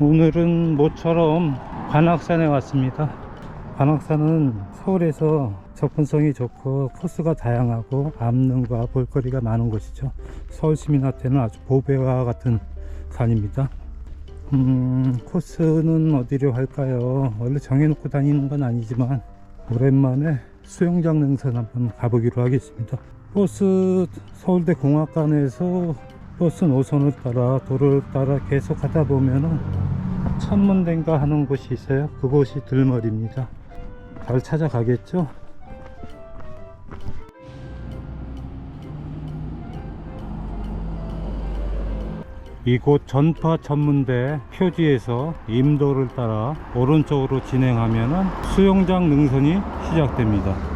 오늘은 모처럼 관악산에 왔습니다. 관악산은 서울에서 접근성이 좋고 코스가 다양하고 암릉과 볼거리가 많은 곳이죠. 서울 시민한테는 아주 보배와 같은 산입니다. 음, 코스는 어디로 할까요? 원래 정해놓고 다니는 건 아니지만 오랜만에 수영장 능선 한번 가보기로 하겠습니다. 버스 서울대 공학관에서 버스 노선을 따라 도로를 따라 계속 가다 보면은 천문대인가 하는 곳이 있어요. 그곳이 들머리입니다. 잘 찾아가겠죠? 이곳 전파 천문대 표지에서 임도를 따라 오른쪽으로 진행하면 수영장 능선이 시작됩니다.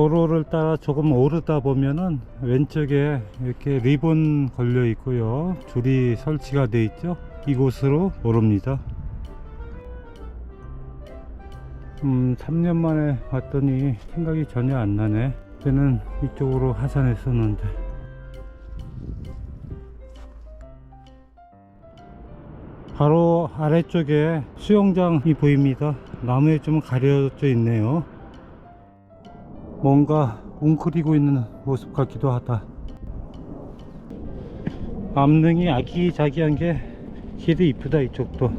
도로를 따라 조금 오르다 보면은 왼쪽에 이렇게 리본 걸려 있고요. 줄이 설치가 돼 있죠. 이곳으로 오릅니다. 음, 3년 만에 왔더니 생각이 전혀 안 나네. 그때는 이쪽으로 하산했었는데. 바로 아래쪽에 수영장이 보입니다. 나무에 좀 가려져 있네요. 뭔가 웅크리고 있는 모습 같기도 하다. 암릉이 아기자기한 게 길이 이쁘다 이쪽도.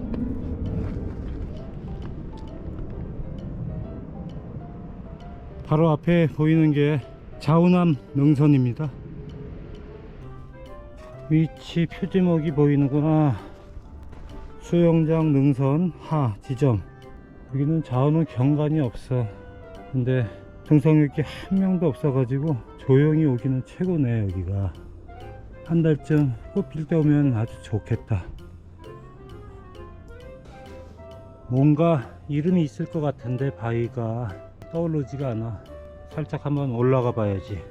바로 앞에 보이는 게 자우남 능선입니다. 위치 표지목이 보이는구나. 수영장 능선 하 지점. 여기는 자우는 경관이 없어. 근데 등산객이 한 명도 없어가지고 조용히 오기는 최고네 여기가. 한 달쯤 꽃필 때 오면 아주 좋겠다. 뭔가 이름이 있을 것 같은데 바위가 떠오르지가 않아. 살짝 한번 올라가 봐야지.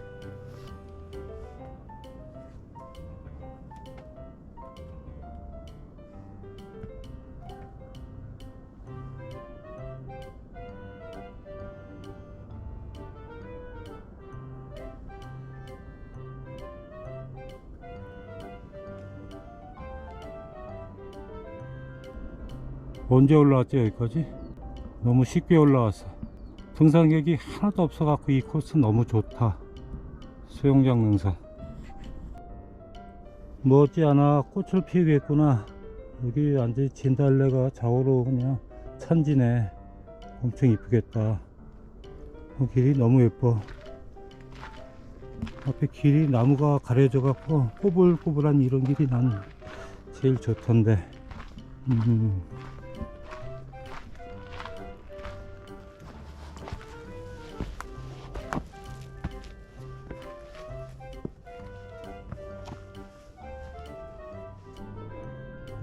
언제 올라왔지 여기까지? 너무 쉽게 올라왔어. 등산객이 하나도 없어 갖고 이 코스 너무 좋다. 수영장 능선. 머지않아 꽃을 피우겠구나. 여기 완전히 진달래가 좌우로 그냥 천지네. 엄청 이쁘겠다. 어, 길이 너무 예뻐. 앞에 길이 나무가 가려져 갖고 꼬불꼬불한 이런 길이 난 제일 좋던데. 음.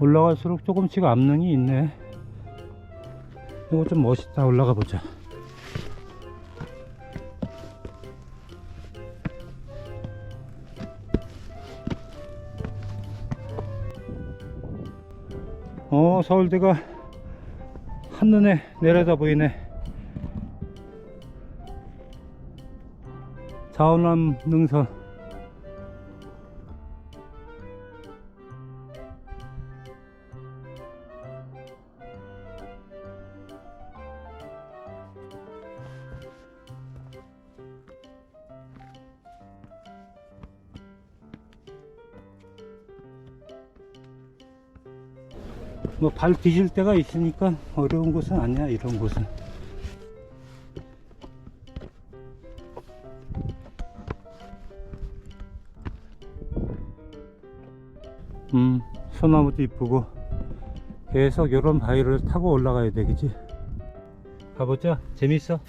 올라갈수록 조금씩 암릉이 있네. 이거 좀 멋있다. 올라가 보자. 어, 서울대가 한눈에 내려다 보이네. 자원암 능선. 뭐 발 뒤질 때가 있으니까 어려운 곳은 아니야 이런 곳은. 음 소나무도 이쁘고 계속 이런 바위를 타고 올라가야 되겠지? 가보자. 재밌어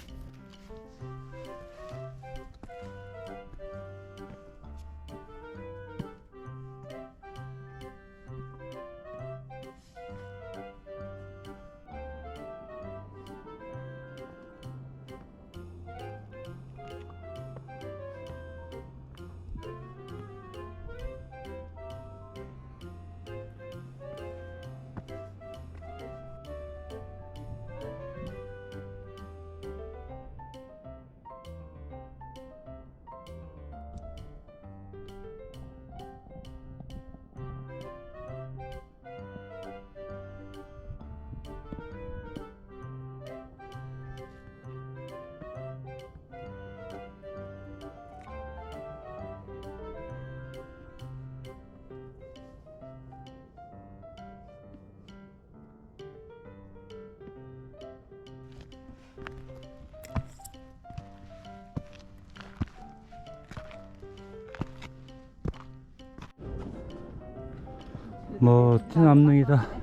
멋진 암릉이다.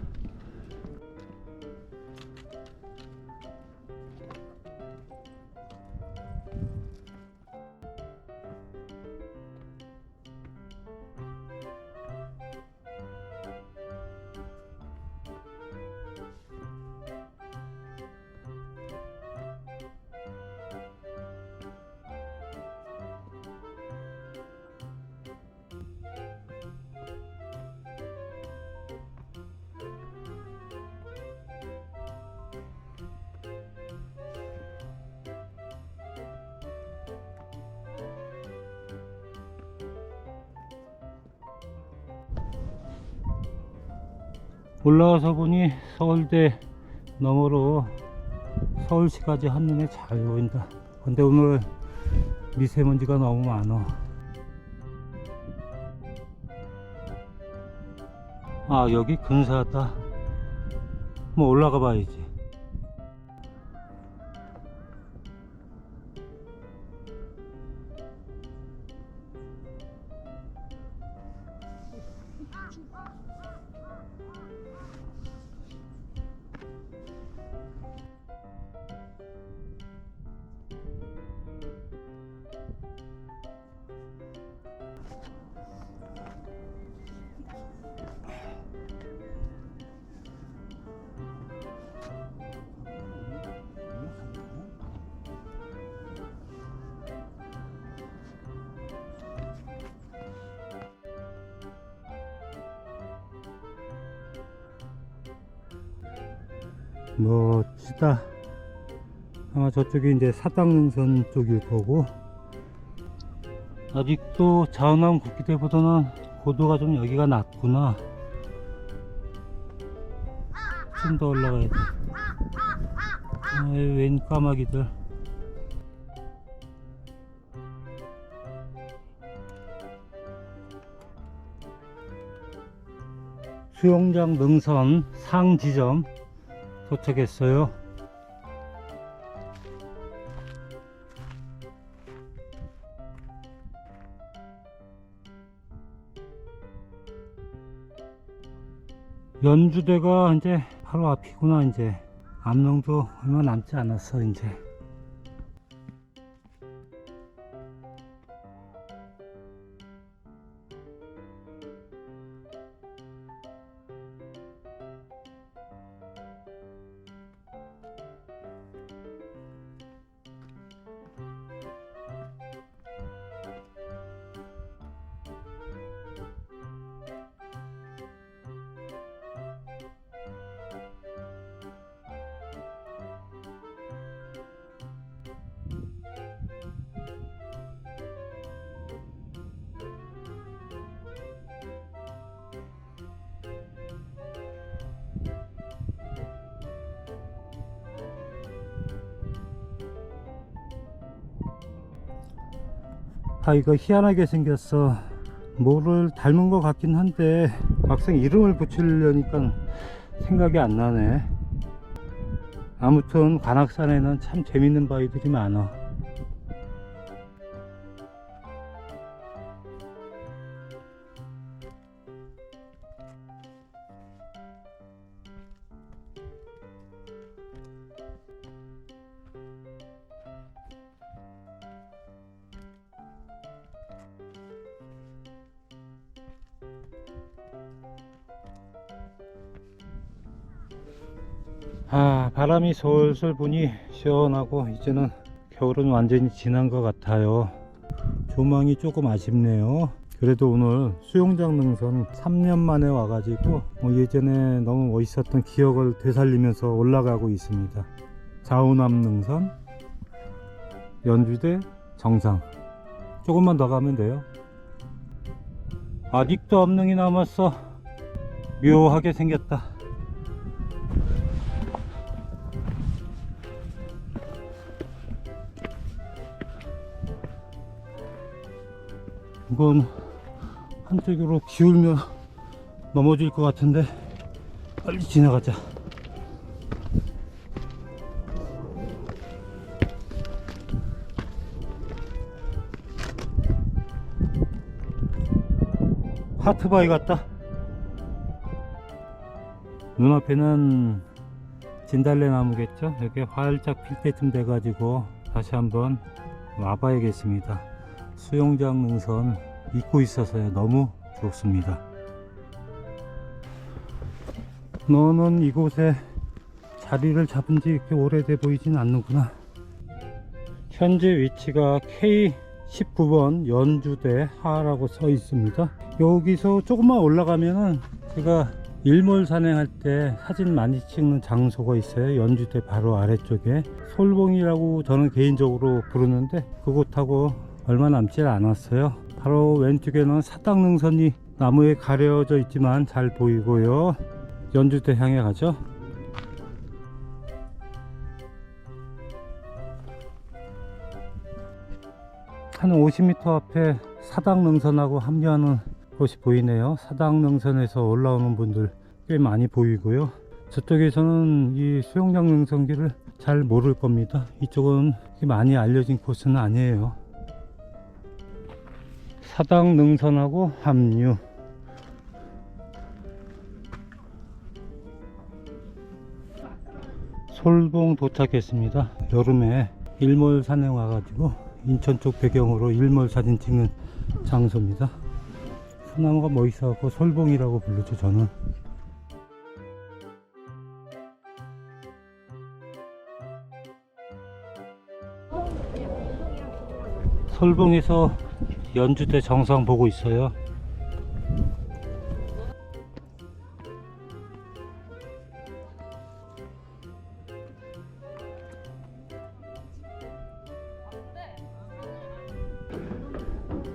올라와서 보니 서울대 너머로 서울시까지 한눈에 잘 보인다. 근데 오늘 미세먼지가 너무 많아. 아, 여기 근사하다. 뭐 올라가 봐야지. 멋지다. 아마 저쪽이 이제 사당능선 쪽일 거고 아직도 자원암 국기대보다는 고도가 좀 여기가 낮구나. 좀 더 올라가야 돼. 아, 웬 까마귀들. 수영장 능선 상 지점 도착했어요. 연주대가 이제 바로 앞이구나 이제 암릉도 얼마 남지 않았어 이제 아 이거 희한하게 생겼어. 뭐를 닮은 것 같긴 한데 막상 이름을 붙이려니까 생각이 안 나네. 아무튼 관악산에는 참 재밌는 바위들이 많아 아 바람이 솔솔 부니 시원하고 이제는 겨울은 완전히 지난 것 같아요. 조망이 조금 아쉽네요. 그래도 오늘 수영장 능선 3년 만에 와가지고 뭐 예전에 너무 멋있었던 기억을 되살리면서 올라가고 있습니다. 자운암 능선 연주대 정상. 조금만 더 가면 돼요. 아직도 암릉이 남았어. 묘하게 생겼다 이건 한쪽으로 기울면 넘어질 것 같은데 빨리 지나가자 하트바위 같다 눈앞에는 진달래 나무겠죠? 여기 활짝 필 때쯤 돼 가지고 다시 한번 와봐야겠습니다. 수영장 능선 잊고 있어서요. 너무 좋습니다. 너는 이곳에 자리를 잡은 지 이렇게 오래돼 보이진 않는구나. 현재 위치가 K19번 연주대 하라고 써 있습니다. 여기서 조금만 올라가면은 제가 일몰 산행할 때 사진 많이 찍는 장소가 있어요. 연주대 바로 아래쪽에 솔봉이라고 저는 개인적으로 부르는데 그곳하고 얼마 남지 않았어요. 바로 왼쪽에는 사당능선이 나무에 가려져 있지만 잘 보이고요. 연주대 향해 가죠. 한 50m 앞에 사당능선하고 합류하는 곳이 보이네요. 사당능선에서 올라오는 분들 꽤 많이 보이고요. 저쪽에서는 이 수영장 능선길을 잘 모를 겁니다. 이쪽은 많이 알려진 코스는 아니에요. 사당 능선하고 합류. 솔봉 도착했습니다. 여름에 일몰 산행 와가지고 인천 쪽 배경으로 일몰 사진 찍는 장소입니다. 소나무가 멋있어갖고 솔봉이라고 부르죠 저는. 솔봉에서 연주대 정상 보고 있어요.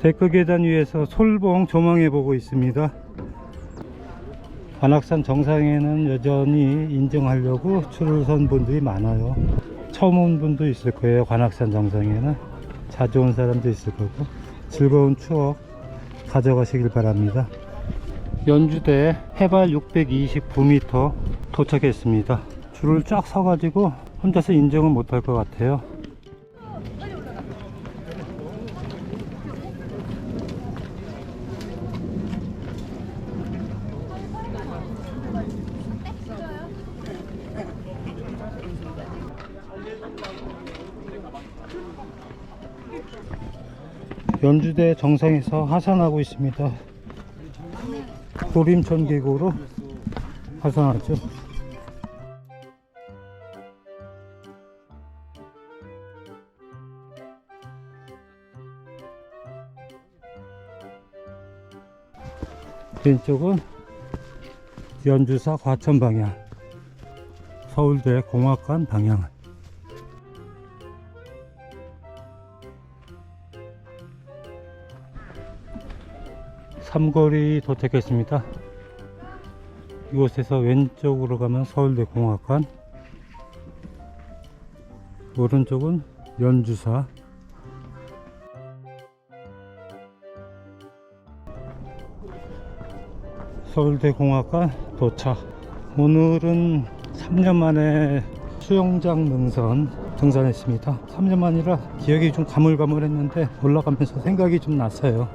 데크 계단 위에서 솔봉 조망해 보고 있습니다. 관악산 정상에는 여전히 인증하려고 줄을 선 분들이 많아요. 처음 온 분도 있을 거예요. 관악산 정상에는 자주 온 사람도 있을 거고 즐거운 추억 가져가시길 바랍니다. 연주대 해발 629m 도착했습니다. 줄을 쫙 서가지고 혼자서 인정은 못할 것 같아요. 연주대 정상에서 하산하고 있습니다. 도림천 계곡으로 하산하죠. 왼쪽은 연주사 과천 방향, 서울대 공학관 방향. 삼거리 도착했습니다. 이곳에서 왼쪽으로 가면 서울대 공학관, 오른쪽은 연주사. 서울대 공학관 도착. 오늘은 3년 만에 수영장 능선 등산했습니다. 3년 만이라 기억이 좀 가물가물했는데 올라가면서 생각이 좀 났어요.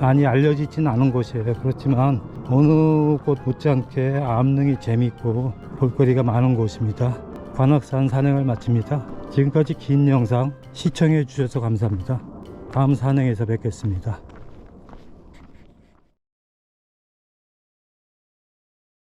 많이 알려지진 않은 곳이에요. 그렇지만 어느 곳 못지않게 암릉이 재밌고 볼거리가 많은 곳입니다. 관악산 산행을 마칩니다. 지금까지 긴 영상 시청해 주셔서 감사합니다. 다음 산행에서 뵙겠습니다.